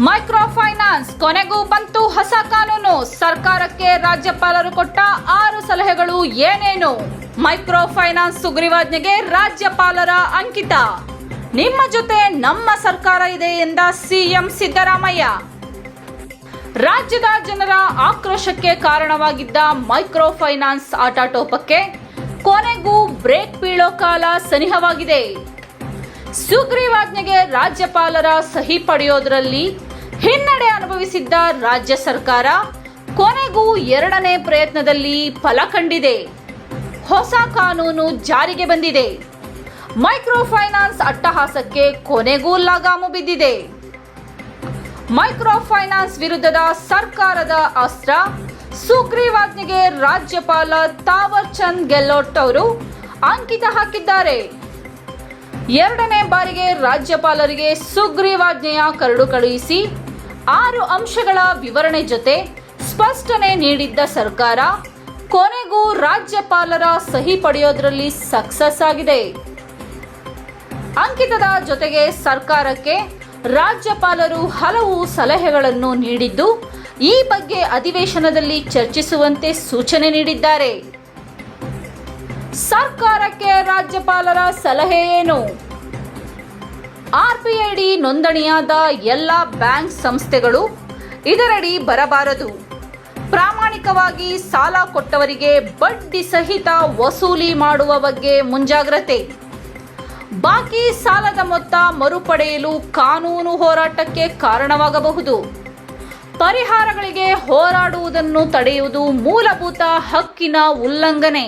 Micro finance ಕೊನೆಗೂ ಬಂತು ಹೊಸ ಕಾನೂನು. ಸರ್ಕಾರಕ್ಕೆ ರಾಜ್ಯಪಾಲರು ಕೊಟ್ಟ ಆರು ಸಲಹೆಗಳು ಏನೇನು? ಮೈಕ್ರೋ ಫೈನಾನ್ಸ್ ಸುಗ್ರೀವಾಜ್ಞೆಗೆ ರಾಜ್ಯಪಾಲರ ಅಂಕಿತ. ನಿಮ್ಮ ಜೊತೆ ನಮ್ಮ ಸರ್ಕಾರ ಇದೆ ಎಂದ ಸಿಎಂ ಸಿದ್ದರಾಮಯ್ಯ. ರಾಜ್ಯದ ಜನರ ಆಕ್ರೋಶಕ್ಕೆ ಕಾರಣವಾಗಿದ್ದ ಮೈಕ್ರೋ ಫೈನಾನ್ಸ್ ಆಟಾಟೋಪಕ್ಕೆ ಕೊನೆಗೂ ಬ್ರೇಕ್ ಬೀಳೋ ಕಾಲ ಸನಿಹವಾಗಿದೆ. ಸುಗ್ರೀವಾಜ್ಞೆಗೆ ರಾಜ್ಯಪಾಲರ ಸಹಿ ಪಡೆಯೋದ್ರಲ್ಲಿ ಹಿನ್ನಡೆ ಅನುಭವಿಸಿದ್ದ ರಾಜ್ಯ ಸರ್ಕಾರ ಕೊನೆಗೂ ಎರಡನೇ ಪ್ರಯತ್ನದಲ್ಲಿ ಫಲ ಕಂಡಿದೆ. ಹೊಸ ಕಾನೂನು ಜಾರಿಗೆ ಬಂದಿದೆ. ಮೈಕ್ರೋ ಫೈನಾನ್ಸ್ ಅಟ್ಟಹಾಸಕ್ಕೆ ಕೊನೆಗೂ ಲಗಾಮು ಬಿದ್ದಿದೆ. ಮೈಕ್ರೋ ಫೈನಾನ್ಸ್ ವಿರುದ್ಧದ ಸರ್ಕಾರದ ಅಸ್ತ್ರ, ಸುಗ್ರೀವಾಜ್ಞೆಗೆ ರಾಜ್ಯಪಾಲ ತಾವರ್ ಚಂದ್ ಗೆಹ್ಲೋಟ್ ಅವರು ಅಂಕಿತ ಹಾಕಿದ್ದಾರೆ. ಎರಡನೇ ಬಾರಿಗೆ ರಾಜ್ಯಪಾಲರಿಗೆ ಸುಗ್ರೀವಾಜ್ಞೆಯ ಕರಡು ಕಳುಹಿಸಿ ಆರು ಅಂಶಗಳ ವಿವರಣೆ ಜೊತೆ ಸ್ಪಷ್ಟನೆ ನೀಡಿದ್ದ ಸರ್ಕಾರ, ಕೊನೆಗೂ ರಾಜ್ಯಪಾಲರ ಸಹಿ ಪಡೆಯೋದ್ರಲ್ಲಿ ಸಕ್ಸಸ್ ಆಗಿದೆ. ಅಂಕಿತದ ಜೊತೆಗೆ ಸರ್ಕಾರಕ್ಕೆ ರಾಜ್ಯಪಾಲರು ಹಲವು ಸಲಹೆಗಳನ್ನು ನೀಡಿದ್ದು, ಈ ಬಗ್ಗೆ ಅಧಿವೇಶನದಲ್ಲಿ ಚರ್ಚಿಸುವಂತೆ ಸೂಚನೆ ನೀಡಿದ್ದಾರೆ. ಸರ್ಕಾರಕ್ಕೆ ರಾಜ್ಯಪಾಲರ ಸಲಹೆ ಏನು? ಆರ್ಬಿಐಡಿ ನೋಂದಣಿಯಾದ ಎಲ್ಲ ಬ್ಯಾಂಕ್ ಸಂಸ್ಥೆಗಳು ಇದರಡಿ ಬರಬಾರದು. ಪ್ರಾಮಾಣಿಕವಾಗಿ ಸಾಲ ಕೊಟ್ಟವರಿಗೆ ಬಡ್ಡಿ ಸಹಿತ ವಸೂಲಿ ಮಾಡುವ ಬಗ್ಗೆ ಮುಂಜಾಗ್ರತೆ. ಬಾಕಿ ಸಾಲದ ಮೊತ್ತ ಮರುಪಡೆಯಲು ಕಾನೂನು ಹೋರಾಟಕ್ಕೆ ಕಾರಣವಾಗಬಹುದು. ಪರಿಹಾರಗಳಿಗೆ ಹೋರಾಡುವುದನ್ನು ತಡೆಯುವುದು ಮೂಲಭೂತ ಹಕ್ಕಿನ ಉಲ್ಲಂಘನೆ.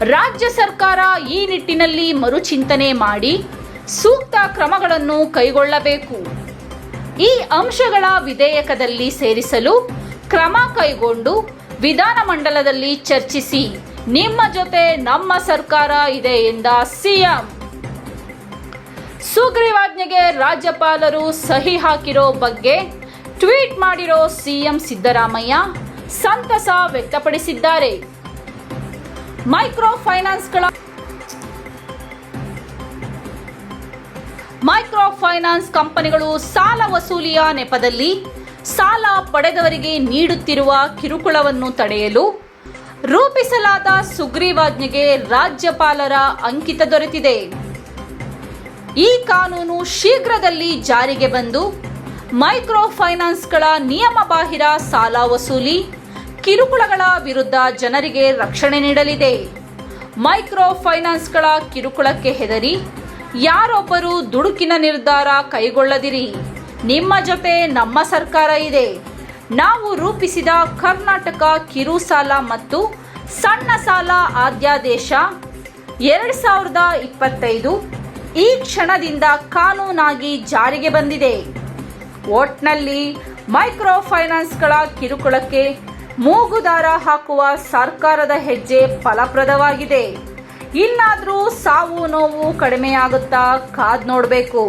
ರಾಜ್ಯ ಸರ್ಕಾರ ಈ ನಿಟ್ಟಿನಲ್ಲಿ ಮರುಚಿಂತನೆ ಮಾಡಿ ಸೂಕ್ತ ಕ್ರಮಗಳನ್ನು ಕೈಗೊಳ್ಳಬೇಕು. ಈ ಅಂಶಗಳ ವಿಧೇಯಕದಲ್ಲಿ ಸೇರಿಸಲು ಕ್ರಮ ಕೈಗೊಂಡು ವಿಧಾನಮಂಡಲದಲ್ಲಿ ಚರ್ಚಿಸಿ ನಿಮ್ಮ ಜೊತೆ ನಮ್ಮ ಸರ್ಕಾರ ಇದೆ ಎಂದ ಸಿಎಂ. ಸುಗ್ರೀವಾಜ್ಞೆಗೆ ರಾಜ್ಯಪಾಲರು ಸಹಿ ಹಾಕಿರೋ ಬಗ್ಗೆ ಟ್ವೀಟ್ ಮಾಡಿರೋ ಸಿಎಂ ಸಿದ್ದರಾಮಯ್ಯ ಸಂತಸ ವ್ಯಕ್ತಪಡಿಸಿದ್ದಾರೆ. ಮೈಕ್ರೋ ಫೈನಾನ್ಸ್ಗಳ ಮೈಕ್ರೋ ಫೈನಾನ್ಸ್ ಕಂಪನಿಗಳು ಸಾಲ ವಸೂಲಿಯ ನೆಪದಲ್ಲಿ ಸಾಲ ಪಡೆದವರಿಗೆ ನೀಡುತ್ತಿರುವ ಕಿರುಕುಳವನ್ನು ತಡೆಯಲು ರೂಪಿಸಲಾದ ಸುಗ್ರೀವಾಜ್ಞೆಗೆ ರಾಜ್ಯಪಾಲರ ಅಂಕಿತ ದೊರೆತಿದೆ. ಈ ಕಾನೂನು ಶೀಘ್ರದಲ್ಲಿ ಜಾರಿಗೆ ಬಂದು ಮೈಕ್ರೋ ಫೈನಾನ್ಸ್ಗಳ ನಿಯಮಬಾಹಿರ ಸಾಲ ವಸೂಲಿ, ಕಿರುಕುಳಗಳ ವಿರುದ್ಧ ಜನರಿಗೆ ರಕ್ಷಣೆ ನೀಡಲಿದೆ. ಮೈಕ್ರೋ ಫೈನಾನ್ಸ್ಗಳ ಕಿರುಕುಳಕ್ಕೆ ಹೆದರಿ ಯಾರೊಬ್ಬರು ದುಡುಕಿನ ನಿರ್ಧಾರ ಕೈಗೊಳ್ಳದಿರಿ. ನಿಮ್ಮ ಜೊತೆ ನಮ್ಮ ಸರ್ಕಾರ ಇದೆ. ನಾವು ರೂಪಿಸಿದ ಕರ್ನಾಟಕ ಕಿರು ಸಾಲ ಮತ್ತು ಸಣ್ಣ ಸಾಲ ಆದ್ಯಾದೇಶ ಎರಡು ಸಾವಿರದ ಇಪ್ಪತ್ತೈದು ಈ ಕ್ಷಣದಿಂದ ಕಾನೂನಾಗಿ ಜಾರಿಗೆ ಬಂದಿದೆ. ಒಟ್ನಲ್ಲಿ ಮೈಕ್ರೋ ಫೈನಾನ್ಸ್ಗಳ ಕಿರುಕುಳಕ್ಕೆ ಮೂಗುದಾರ ಹಾಕುವ ಸರ್ಕಾರದ ಹೆಜ್ಜೆ ಫಲಪ್ರದವಾಗಿದೆ. ಇನ್ನಾದರೂ ಸಾವು ನೋವು ಕಡಿಮೆಯಾಗುತ್ತಾ ಕಾದ್ ನೋಡಬೇಕು.